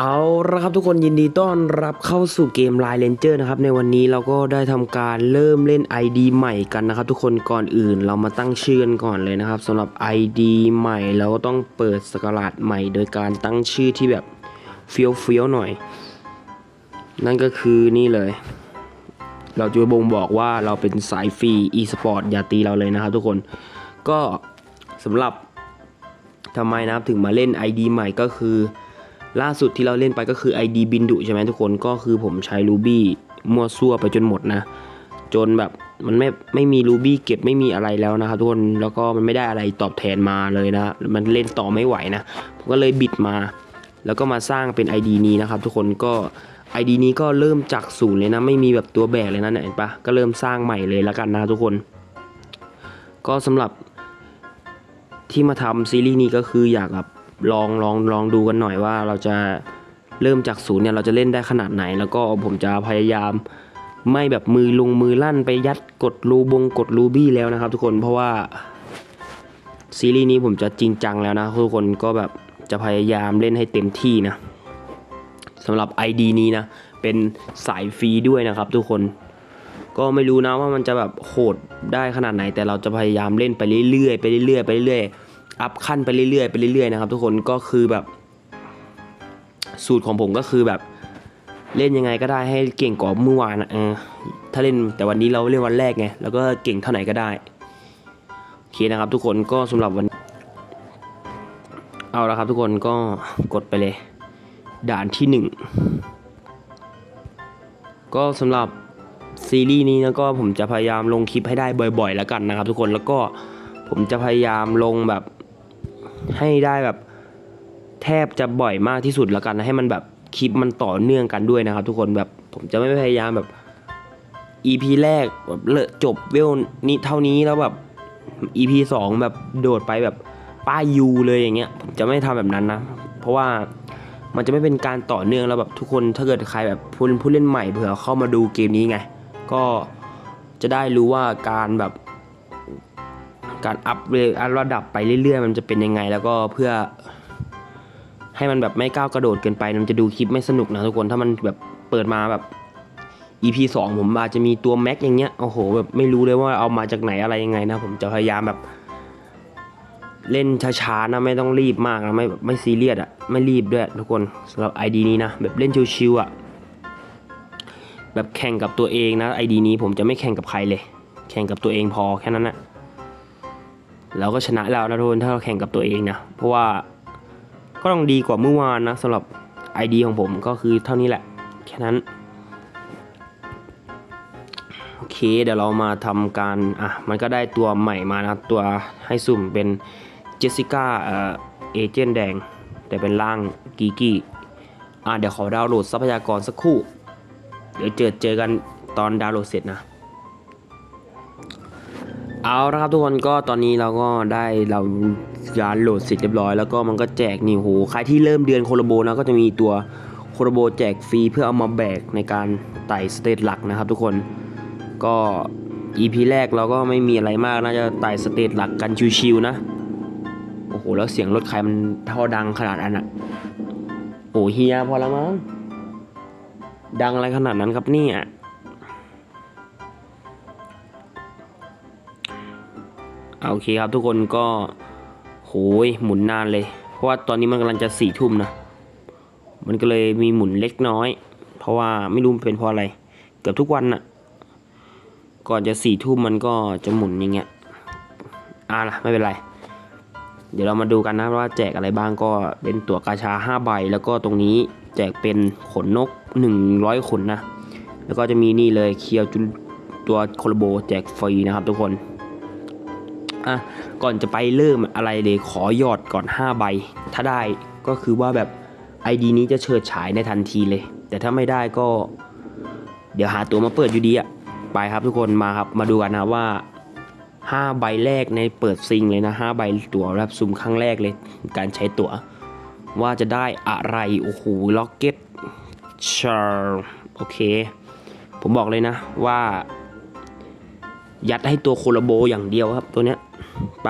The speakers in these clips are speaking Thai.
เอาละครับทุกคนยินดีต้อนรับเข้าสู่เกม Line Ranger นะครับในวันนี้เราก็ได้ทำการเริ่มเล่น ID ใหม่กันนะครับทุกคนก่อนอื่นเรามาตั้งชื่อกันก่อนเลยนะครับสำหรับ ID ใหม่เราก็ต้องเปิดสกราดใหม่ โดยการตั้งชื่อที่แบบเฟี้ยวเฟี้ยวหน่อย นั่นก็คือนี่เลย เราจะบ่งบอกว่าเราเป็นสายฟรี e-sport อย่าตีเราเลยนะครับทุกคนก็สำหรับทำไมนะครับถึงมาเล่น ID ใหม่ก็คือ ล่าสุดที่เราเล่นไปก็คือ ID บินดุใช่ไหมทุกคนก็คือผมใช้ Ruby มั่วซั่วไปจนหมดนะ จนแบบมันไม่ไม่มี Ruby เก็บไม่มีอะไรแล้วนะครับทุกคนแล้วก็มันไม่ได้อะไรตอบแทนมาเลยนะมันเล่นต่อไม่ไหวนะผมก็เลยบิดมา แล้วก็มาสร้างเป็น ID นี้นะครับ ทุกคนก็ ID นี้ก็เริ่มจากศูนย์เลยนะ ไม่มีแบบตัวแบกเลยนะเห็นปะก็เริ่มสร้างใหม่เลยแล้วกันนะทุกคน ก็สำหรับที่มาทำซีรีส์นี้ก็คืออยากแบบ ลองลองลองดูกันหน่อยว่าเราจะเริ่มจากศูนย์เนี่ยเราจะเล่นได้ขนาดไหน แล้วก็ผมจะพยายามไม่แบบมือลงมือลั่นไปยัดกดรูบงกดรูบี้แล้วนะครับ ทุกคนเพราะว่าซีรีส์นี้ผมจะจริงจังแล้วนะทุกคนก็แบบจะพยายามเล่นให้เต็มที่นะสำหรับ ID นี้นะ เป็นสายฟรีด้วยนะครับทุกคนก็ไม่รู้นะว่ามันจะแบบโหดได้ขนาดไหน แต่เราจะพยายามเล่นไปเรื่อยๆไปเรื่อยๆไปเรื่อยๆ อัพขั้นไปเรื่อยๆไปเรื่อยๆนะครับ ทุกคนก็คือแบบ สูตรของผมก็คือแบบเล่นยังไงก็ได้ให้เก่งกว่าเมื่อวานอะเออถ้าเล่นแต่วันนี้เราเล่นวันแรกไงแล้วก็เก่งเท่าไหนก็ได้โอเคนะครับ ทุกคนก็สำหรับวัน เอาละครับ ทุกคนก็กดไปเลย ด่านที่หนึ่งก็สำหรับซีรีส์นี้นะก็ผมจะพยายามลงคลิปให้ได้บ่อย ๆ แล้วกันนะครับ ทุกคนแล้วก็ผมจะพยายามลงแบบ ให้ได้แบบแทบจะบ่อยมากที่สุดแล้วกันนะให้มันแบบคลิปมันต่อเนื่องกันด้วยนะครับ ทุกคนแบบผมจะไม่พยายามแบบ EP แรกแบบเลอะจบเวลนี้เท่านี้แล้วแบบ EP สองแบบโดดไปแบบป้ายูเลยอย่างเงี้ยผมจะไม่ทำแบบนั้นนะ เพราะว่ามันจะไม่เป็นการต่อเนื่องแล้วแบบทุกคนถ้าเกิดใครแบบผู้เล่นผู้เล่นใหม่เผื่อเข้ามาดูเกมนี้ไง ก็จะได้รู้ว่าการแบบ การอัพเรอัพระดับไปเรื่อยๆ มันจะเป็นยังไง แล้วก็เพื่อ ให้มันแบบไม่ก้าวกระโดดเกินไป มันจะดูคลิปไม่สนุกนะทุกคนถ้ามันแบบเปิดมาแบบ EP 2 ผมอาจจะมีตัวแม็กอย่างเงี้ยโอ้โหแบบไม่รู้เลยว่าเอามาจากไหนอะไรยังไงนะ ผมจะพยายามแบบ เล่นช้าๆนะไม่ต้องรีบมากนะไม่แบบไม่ซีเรียสอะไม่รีบด้วยทุกคนสำหรับ ID นี้นะแบบเล่นชิวๆอะแบบแข่งกับตัวเองนะไอดีนี้ผมจะไม่แข่งกับใครเลย แข่งกับตัวเองพอแค่นั้นนะ เราก็ชนะแล้วนะทุกคนถ้าเราแข่งกับตัวเองนะ เพราะว่าก็ต้องดีกว่าเมื่อวานนะสำหรับ ID ของผมก็คือเท่านี้แหละ แค่นั้นโอเคเดี๋ยวเรามาทำการอะมันก็ได้ตัวใหม่มานะตัวให้สุ่มเป็นเจสสิก้าเอ่อเอเจนต์แดง แต่เป็นร่างกีกี้อะเดี๋ยวขอดาวน์โหลดทรัพยากรสักครู่ เดี๋ยวเจอเจอกันตอนดาวน์โหลดเสร็จนะ เอาละครับทุกคนก็ตอนนี้เราก็ได้เราดานโหลดเสร็จเรียบร้อยแล้วก็มันก็แจกนี่โหใครที่เริ่มเดือนโคโลโบนะก็จะมีตัวโคโลโบแจกฟรีเพื่อเอามาแบกในการไต่สเตจหลักนะครับ ทุกคนก็ EP แรกเราก็ไม่มีอะไรมากน่าจะไต่สเตจหลักกันชิวๆนะโอ้โหแล้วเสียงรถใครมันเท่าดังขนาดนั้นอะโอ้เฮียพอแล้วมั้งดังอะไรขนาดนั้นครับเนี่ย โอเคครับทุกคนก็โหยหมุนนานเลย เพราะว่าตอนนี้มันกำลังจะสี่ทุ่มนะมันก็เลยมีหมุนเล็กน้อย เพราะว่าไม่รู้เป็นเพราะอะไร เกือบทุกวันน่ะ ก่อนจะสี่ทุ่มมันก็จะหมุนอย่างเงี้ยอ่าล่ะไม่เป็นไร เดี๋ยวเรามาดูกันนะว่าแจกอะไรบ้างก็เป็นตั๋วกาชา5ใบแล้วก็ตรงนี้แจกเป็นขนนก 100 ขนนะ แล้วก็จะมีนี่เลยเคียวจุนตัวโคลโบแจกฟรีนะครับทุกคน อะก่อนจะไปเริ่มอะไรเลยขอหยอดก่อน 5 ใบ ถ้าได้ก็คือว่าแบบ ID นี้จะเฉิดฉายในทันทีเลย แต่ถ้าไม่ได้ก็ เดี๋ยวหาตัวมาเปิดอยู่ดีอะไปครับทุกคนมาครับมาดูกันนะว่าห้าใบแรกในเปิดซิงเลยนะห้าใบตั๋วรับซุ่มครั้งแรกเลย การใช้ตั๋ว ว่าจะได้อะไรโอ้โหล็อกเก็ตชาร์โอเค ผมบอกเลยนะว่า ยัดให้ตัวโคโลโบอย่างเดียวครับตัวเนี้ย ไป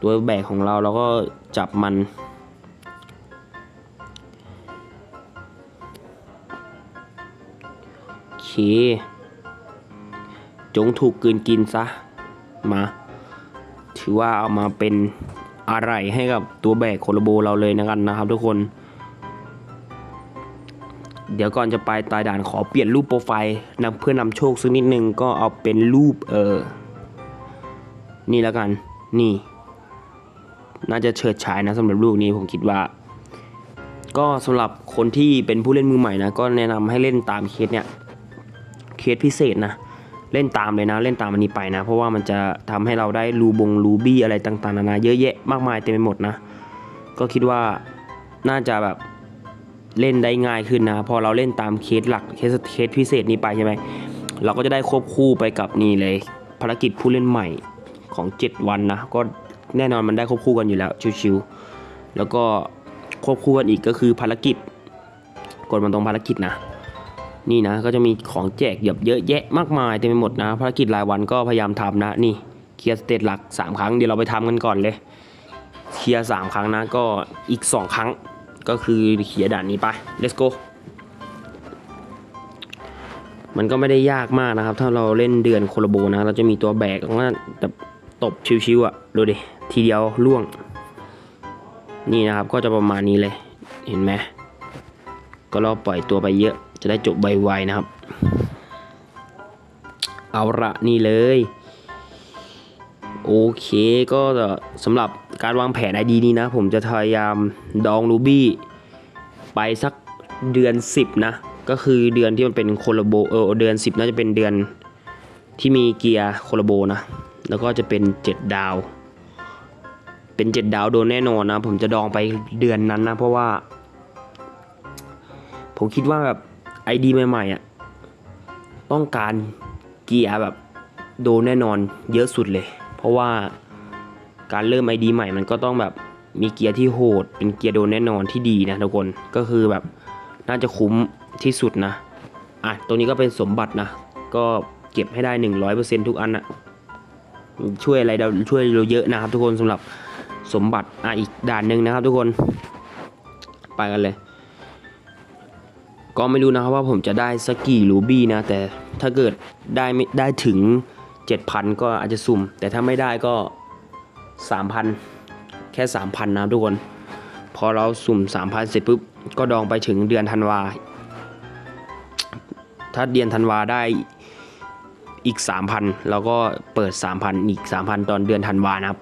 ตัวแบกของเราเราก็จับมัน โอเค จงถูกกืนกินซะ มา ถือว่าเอามาเป็นอะไรให้กับตัวแบกโคลโบเราเลยนะกันนะครับทุกคน เดี๋ยวก่อนจะไปตายด่านขอเปลี่ยนรูปโปรไฟล์นำเพื่อนนำโชคสักนิดนึงก็เอาเป็นรูปเออ นี่แล้วกัน นี่ น่าจะเฉิดฉายนะสำหรับลูกนี้ผมคิดว่า ก็สำหรับคนที่เป็นผู้เล่นมือใหม่นะ ก็แนะนำให้เล่นตามเคสเนี่ย เคสพิเศษนะ เล่นตามเลยนะ เล่นตามอันนี้ไปนะ เพราะว่ามันจะทำให้เราได้รูบงรูบี้อะไรต่างๆนานาเยอะแยะมากมายเต็มไปหมดนะ ก็คิดว่าน่าจะแบบเล่นได้ง่ายขึ้นนะ พอเราเล่นตามเคสหลักเคสเคสพิเศษนี้ไปใช่ไหมเราก็จะได้ควบคู่ไปกับนี่เลยภารกิจผู้เล่นใหม่ ของ 7 วันนะ ก็แน่นอนมันได้ควบคู่กันอยู่แล้ว ชิวๆแล้วก็ควบคู่กันอีกก็คือภารกิจ กดมันตรงภารกิจนะ นี่นะก็จะมีของแจกแบบเยอะแยะมากมายเต็มไปหมดนะ ภารกิจรายวันก็พยายามทำนะ นี่เคลียร์สเตตหลัก 3 ครั้งเดี๋ยวเราไปทำกันก่อนเลยเคลียร์3ครั้งนะก็อีก 2 ครั้งก็คือเคลียร์ด่านนี้ไป let's go มันก็ไม่ได้ยากมากนะครับ ถ้าเราเล่นเดือนโคโลโบนะ เราจะมีตัวแบกว่าแบบ ตบชิวๆอะ่ะดูดิทีเดียวล่วง นี่นะครับก็จะประมาณนี้เลยเห็นไหมก็รอปล่อยตัวไปเยอะ จะได้จบไวๆนะครับ เอาละนี่เลยโอเคก็สำหรับการวางแผนไอดีนี้นะ ผมจะพยายามดองรูบี้ไปสักเดือน 10 นะ ก็คือเดือนที่มันเป็นโคโลโบเออเดือน 10 น่าจะเป็นเดือนที่มีเกียร์โคโลโบนะ แล้วก็จะเป็น 7 ดาว เป็น 7 ดาวโดนแน่นอนนะ ผมจะดองไปเดือนนั้นนะ เพราะว่า ผมคิดว่าแบบไอดีใหม่ๆอะต้องการเกียร์แบบโดนแน่นอนเยอะสุดเลย เพราะว่าการเริ่มไอดีใหม่มันก็ต้องแบบมีเกียร์ที่โหด เป็นเกียร์โดนแน่นอนที่ดีนะทุกคนก็คือแบบน่าจะคุ้มที่สุดนะ อะ ตรงนี้ก็เป็นสมบัตินะ ก็เก็บให้ได้ 100%ทุกอันอะ ช่วยอะไรเราช่วยเราเยอะนะครับ ทุกคนสำหรับสมบัติอะอีกด่านหนึ่งนะครับ ทุกคนไปกันเลย ก็ไม่รู้นะครับว่าผมจะได้สักกี่รูบี้นะ แต่ถ้าเกิดได้ไม่ได้ถึง 7,000 ก็อาจจะสุ่ม แต่ถ้าไม่ได้ก็ 3,000 แค่ 3,000 นะทุกคน พอเราสุ่ม 3,000 เสร็จปุ๊บ ก็ดองไปถึงเดือนธันวา ถ้าเดือนธันวาได้ อีก 3,000เราก็เปิด 3,000 อีก 3,000 ตอนเดือนธันวานะครับ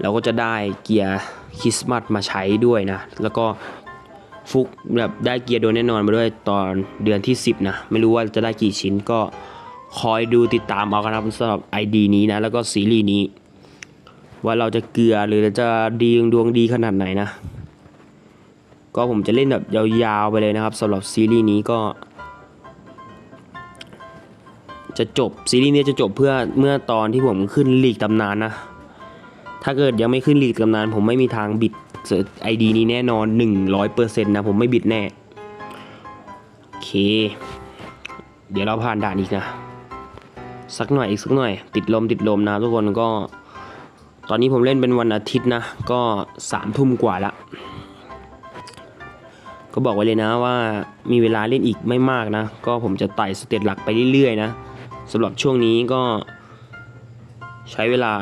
เราก็จะได้เกียร์คริสต์มาสมาใช้ด้วยนะ แล้วก็ฟุกแบบได้เกียร์โดนแน่นอนมาด้วยตอนเดือนที่ 10 นะ ไม่รู้ว่าจะได้กี่ชิ้นก็คอยดูติดตามเอากันครับสำหรับ ID นี้นะ แล้วก็ซีรีส์นี้ ว่าเราจะเกลือหรือจะดีดวงดีขนาดไหนนะ ก็ผมจะเล่นแบบยาวๆไปเลยนะครับสำหรับซีรีส์นี้ก็ จะจบซีรีส์นี้จะจบเพื่อเมื่อตอนที่ผมขึ้นลีกตำนานนะ ถ้าเกิดยังไม่ขึ้นลีกตำนาน ผมไม่มีทางบิดไอดีนี้แน่นอน 100%นะผมไม่บิดแน่โอเค เดี๋ยวเราผ่านด่านอีกนะ สักหน่อยอีกสักหน่อย ติดลมติดลมนะทุกคนก็ ตอนนี้ผมเล่นเป็นวันอาทิตย์นะ ก็สามทุ่มกว่าละก็บอกไว้เลยนะว่ามีเวลาเล่นอีกไม่มากนะ ก็ผมจะไต่สเตตหลักไปเรื่อยๆนะ สำหรับช่วงนี้ก็ใช้เวลา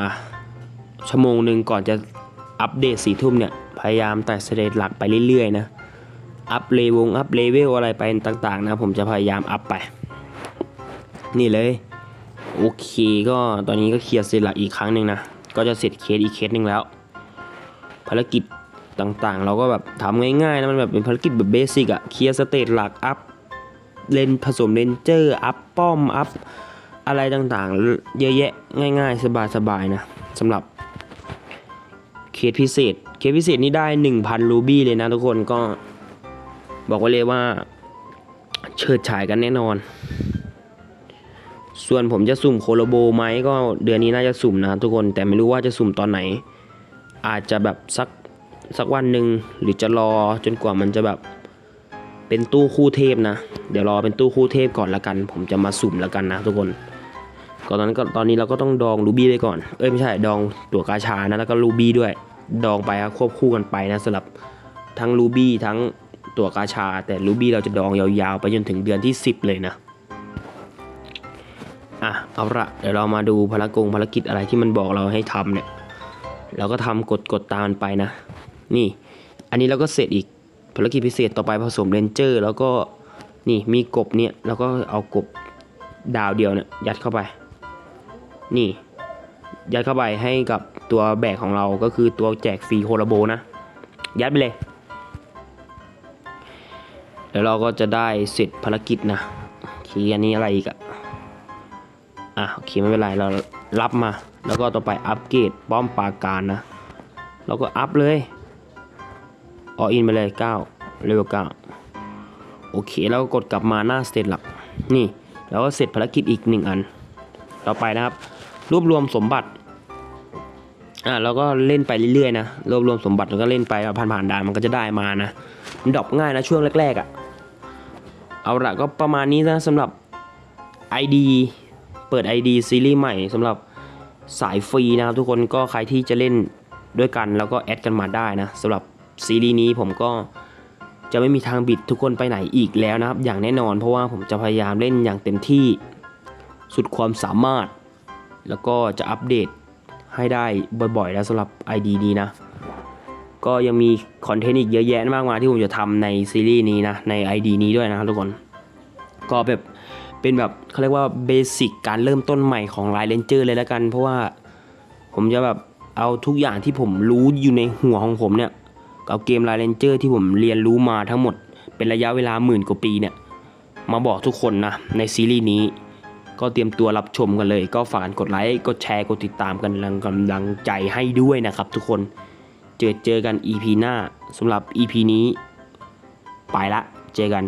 ชั่วโมงหนึ่งก่อนจะอัปเดตสี่ทุ่มเนี่ย พยายามไต่สเตตหลักไปเรื่อยๆนะ อัพเลวงอัพเลเวลอะไรไปต่างๆ นะ ผมจะพยายามอัพไป นี่เลย โอเคก็ตอนนี้ก็เคลียร์สเตตหลักอีกครั้งหนึ่งนะ ก็จะเสร็จเคสอีกเคสหนึ่งแล้ว ภารกิจต่างๆ เราก็แบบทำง่ายๆนะมันแบบเป็นภารกิจแบบเบสิกอะเคลียร์สเตตหลักอัพเลนผสมเลนเจอร์อัพป้อมอัพ อะไรต่างๆ เยอะแยะง่าย ๆ สบายๆนะสำหรับเคสพิเศษ เคสพิเศษนี่ได้ 1,000 รูบี้เลยนะทุกคนก็บอกไว้เลยว่า เชิดฉายกันแน่นอน ส่วนผมจะสุ่มโคโลโบไหมก็เดือนนี้น่าจะสุ่มนะทุกคนแต่ไม่รู้ว่าจะสุ่มตอนไหน อาจจะแบบสักสักวันหนึ่งหรือจะรอจนกว่ามันจะแบบเป็นตู้คู่เทพนะ เดี๋ยวรอเป็นตู้คู่เทพก่อนละกัน ผมจะมาสุ่มละกันนะทุกคน ก่อนนั้นก็ตอนนี้เราก็ต้องดองรูบี้ไปก่อน เอ้ยไม่ใช่ดองตัวกาชานะแล้วก็รูบี้ด้วย ดองไปครับควบคู่กันไปนะสำหรับทั้งรูบี้ทั้งตัวกาชา แต่รูบี้เราจะดองยาวๆ ไปจนถึงเดือนที่ 10 เลยนะอะเอาละเดี๋ยวเรามาดูภารกงภารกิจอะไรที่มันบอกเราให้ทำเนี่ยเราก็ทำกดกดตามมันไปนะ นี่ อันนี้เราก็เสร็จอีกภารกิจพิเศษต่อไปผสมเรนเจอร์ แล้วก็นี่มีกบเนี่ยแล้วก็เอากบดาวเดียวเนี่ยยัดเข้าไป นี่ ยัดเข้าไปให้กับตัวแบกของเราก็คือตัวแจกฟรีโฮโลโบนะ ยัดไปเลยเดี๋ยวเราก็จะได้เสร็จภารกิจนะโอเคอันนี้อะไรอีกอะอะโอเคไม่เป็นไรเรารับมา แล้วก็ต่อไปอัปเกรดป้อมปราการนะเราก็อัพเลยออินไปเลย9เลเวล9โอเคแล้วก็กดกลับมาหน้าสเตจหลักนี่ แล้วก็เสร็จภารกิจอีกหนึ่งอัน ต่อไปนะครับ รวบรวมสมบัติอ่าเราก็เล่นไปเรื่อยๆนะรวบรวมสมบัติแล้วก็เล่นไปผ่านผ่านๆด่านมันก็จะได้มานะมันดรอปง่ายนะช่วงแรกๆอะ่ะเอาละก็ประมาณนี้นะสำหรับ ID เปิด ID ซีรีส์ใหม่สำหรับสายฟรีนะครับทุกคนก็ใครที่จะเล่นด้วยกันแล้วก็แอดกันมาได้นะสำหรับซีรีส์นี้ผมก็จะไม่มีทางบิดทุกคนไปไหนอีกแล้วนะครับ อย่างแน่นอนเพราะว่าผมจะพยายามเล่นอย่างเต็มที่สุดความสามารถ แล้วก็จะอัปเดตให้ได้บ่อยๆ แล้วสำหรับ ID นี้นะ ก็ยังมีคอนเทนต์อีกเยอะแยะมากมายที่ผมจะทำในซีรีส์นี้นะ ใน ID นี้ด้วยนะครับทุกคน ก็แบบเป็นแบบเขาเรียกว่าเบสิกการเริ่มต้นใหม่ของไลน์เลนเจอร์เลยแล้วกัน เพราะว่าผมจะแบบเอาทุกอย่างที่ผมรู้อยู่ในหัวของผมเนี่ยกับเกมไลน์เลนเจอร์ที่ผมเรียนรู้มาทั้งหมดเป็นระยะเวลาหมื่นกว่าปีเนี่ยมาบอกทุกคนนะในซีรีส์นี้ ก็เตรียมตัวรับชมกันเลย ก็ฝากกดไลค์กดแชร์กดติดตามกันกำลังกำลังใจให้ด้วยนะครับทุกคนเจอเจอกัน EP หน้าสำหรับ EP นี้ ไปละเจอกัน